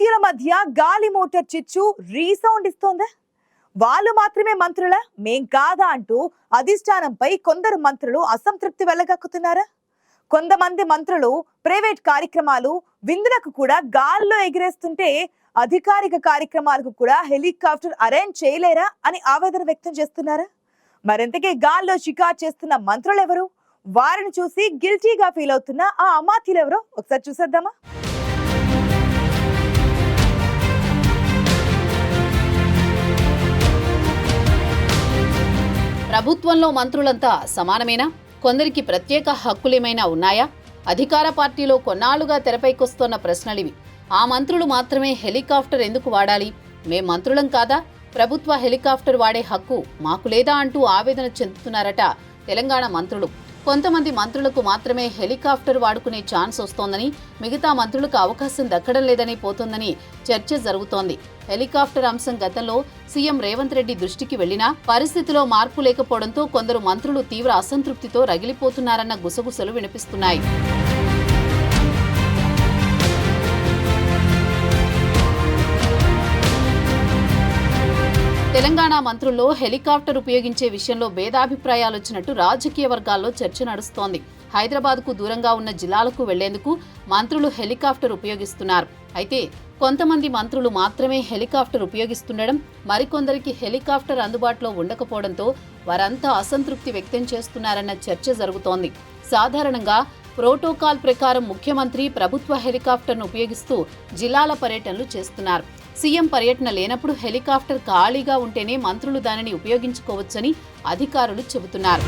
పార్టీల మధ్య గాలి మోటార్ చిచ్చు రీసౌండ్ ఇస్తోందా. వాళ్ళు మాత్రమే మంత్రుల? మేం కాదా అంటూ అధిష్టానంపై కొందరు మంత్రులు అసంతృప్తి వెళ్ళగక్కుతున్నారా కొంతమంది మంత్రులు ప్రైవేట్ కార్యక్రమాలు విందులకు కూడా గాల్లో ఎగిరేస్తుంటే అధికారిక కార్యక్రమాలకు కూడా హెలికాప్టర్ అరేంజ్ చేయలేరా అని ఆవేదన వ్యక్తం చేస్తున్నారా. మరింతకే గాల్లో షికార్ చేస్తున్న మంత్రులు ఎవరు వారిని చూసి గిల్టీగా ఫీల్ అవుతున్న ఆ అమాత్యులు ఎవరో ఒకసారి చూసేద్దామా? ప్రభుత్వంలో మంత్రులంతా సమానమేనా? కొందరికి ప్రత్యేక హక్కులేమైనా ఉన్నాయా? అధికార పార్టీలో కొన్నాళ్ళుగా తెరపైకొస్తోన్న ప్రశ్నలివి. ఆ మంత్రులు మాత్రమే హెలికాప్టర్ ఎందుకు వాడాలి? మేం మంత్రులం కాదా? ప్రభుత్వ హెలికాప్టర్ వాడే హక్కు మాకు లేదా అంటూ ఆవేదన చెందుతున్నారట తెలంగాణ మంత్రులు. కొంతమంది మంత్రులకు మాత్రమే హెలికాప్టర్ వాడుకునే ఛాన్స్ వస్తోందని మిగతా మంత్రులకు అవకాశం దక్కడం లేదని పోతోందని చర్చ జరుగుతోంది. హెలికాప్టర్ అంశం గతంలో సీఎం రేవంత్ రెడ్డి దృష్టికి వెళ్ళినా పరిస్థితిలో మార్పు లేకపోవడంతో కొందరు మంత్రులు తీవ్ర అసంతృప్తితో రగిలిపోతున్నారన్న గుసగుసలు వినిపిస్తున్నాయి. తెలంగాణ మంత్రుల్లో హెలికాప్టర్ ఉపయోగించే విషయంలో భేదాభిప్రాయాలు వచ్చినట్టు రాజకీయ వర్గాల్లో చర్చ నడుస్తోంది. హైదరాబాద్కు దూరంగా ఉన్న జిల్లాలకు వెళ్ళేందుకు మంత్రులు హెలికాప్టర్ ఉపయోగిస్తున్నారు. అయితే కొంతమంది మంత్రులు మాత్రమే హెలికాప్టర్ ఉపయోగిస్తుండడం మరికొందరికి హెలికాప్టర్ అందుబాటులో ఉండకపోవడంతో వారంతా అసంతృప్తి వ్యక్తం చేస్తున్నారన్న చర్చ జరుగుతోంది. సాధారణంగా ప్రోటోకాల్ ప్రకారం ముఖ్యమంత్రి ప్రభుత్వ హెలికాప్టర్ను ఉపయోగిస్తూ జిల్లాల పర్యటనలు చేస్తున్నారు. సీఎం పర్యటన లేనప్పుడు హెలికాప్టర్ ఖాళీగా ఉంటేనే మంత్రులు దానిని ఉపయోగించుకోవచ్చని అధికారులు చెబుతున్నారు.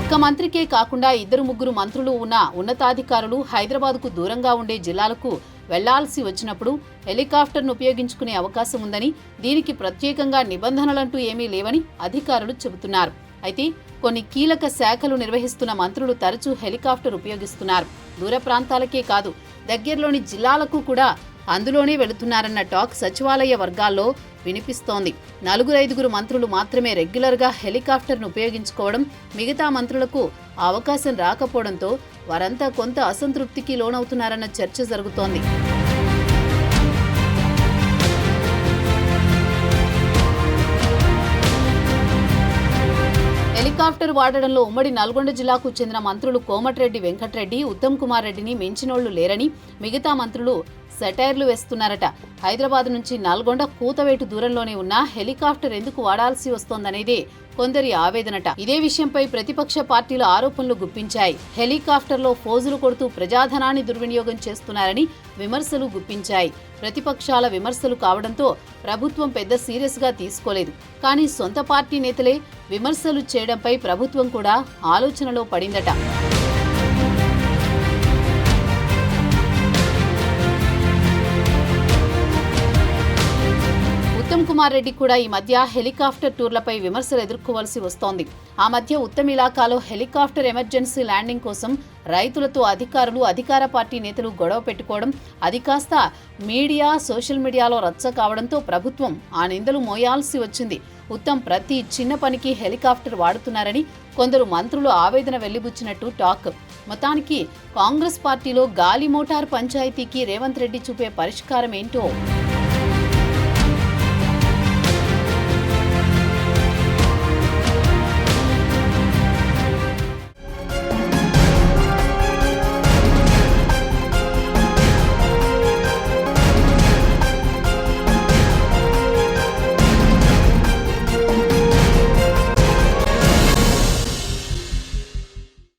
ఒక్క మంత్రికే కాకుండా ఇద్దరు ముగ్గురు మంత్రులు ఉన్న ఉన్నతాధికారులు హైదరాబాద్కు దూరంగా ఉండే జిల్లాలకు వెళ్ళాల్సి వచ్చినప్పుడు హెలికాప్టర్ను ఉపయోగించుకునే అవకాశం ఉందని దీనికి ప్రత్యేకంగా నిబంధనలంటూ ఏమీ లేవని అధికారులు చెబుతున్నారు. అయితే కొన్ని కీలక శాఖలు నిర్వహిస్తున్న మంత్రులు తరచూ హెలికాప్టర్ ఉపయోగిస్తున్నారు. దూర ప్రాంతాలకే కాదు దగ్గరలోని జిల్లాలకు కూడా అందులోనే వెళుతున్నారన్న టాక్ సచివాలయ వర్గాల్లో వినిపిస్తోంది. నలుగురు ఐదుగురు మంత్రులు మాత్రమే రెగ్యులర్గా హెలికాప్టర్ను ఉపయోగించుకోవడం మిగతా మంత్రులకు అవకాశం రాకపోవడంతో వారంతా కొంత అసంతృప్తికి లోనవుతున్నారన్న చర్చ జరుగుతోంది. హెలికాప్టర్ వాడడంలో ఉమ్మడి నల్గొండ జిల్లాకు చెందిన మంత్రులు కోమటిరెడ్డి వెంకటరెడ్డి ఉత్తమ్ కుమార్ రెడ్డిని మించినోళ్ళు లేరని మిగతా మంత్రులు సెటైర్లు వేస్తున్నారట. హైదరాబాద్ నుంచి నల్గొండ కూతవేటు దూరంలోనే ఉన్న హెలికాప్టర్ ఎందుకు వాడాల్సి వస్తోందనేదే కొందరి ఆవేదనట. ఇదే విషయంపై ప్రతిపక్ష పార్టీలు ఆరోపణలు గుప్పించాయి. హెలికాప్టర్లో ఫోజులు కొడుతూ ప్రజాధనాన్ని దుర్వినియోగం చేస్తున్నారని విమర్శలు గుప్పించాయి. ప్రతిపక్షాల విమర్శలు కావడంతో ప్రభుత్వం పెద్ద సీరియస్గా తీసుకోలేదు. కానీ సొంత పార్టీ నేతలే విమర్శలు చేయడంపై ప్రభుత్వం కూడా ఆలోచనలో పడిందట. ఉత్తమ్ కుమార్ రెడ్డి కూడా ఈ మధ్య హెలికాప్టర్ టూర్లపై విమర్శలు ఎదుర్కోవాల్సి వస్తోంది. ఆ మధ్య ఉత్తమ్ ఇలాకాలో హెలికాప్టర్ ఎమర్జెన్సీ ల్యాండింగ్ కోసం రైతులతో అధికారులు అధికార పార్టీ నేతలు గొడవ పెట్టుకోవడం అది కాస్త మీడియా సోషల్ మీడియాలో రచ్చ కావడంతో ప్రభుత్వం ఆ నిందలు మోయాల్సి వచ్చింది. ఉత్తమ్ ప్రతి చిన్న పనికి హెలికాప్టర్ వాడుతున్నారని కొందరు మంత్రులు ఆవేదన వెళ్ళిబుచ్చినట్టు టాక్. మొత్తానికి కాంగ్రెస్ పార్టీలో గాలి మోటార్ పంచాయతీకి రేవంత్ రెడ్డి చూపే పరిష్కారం ఏంటో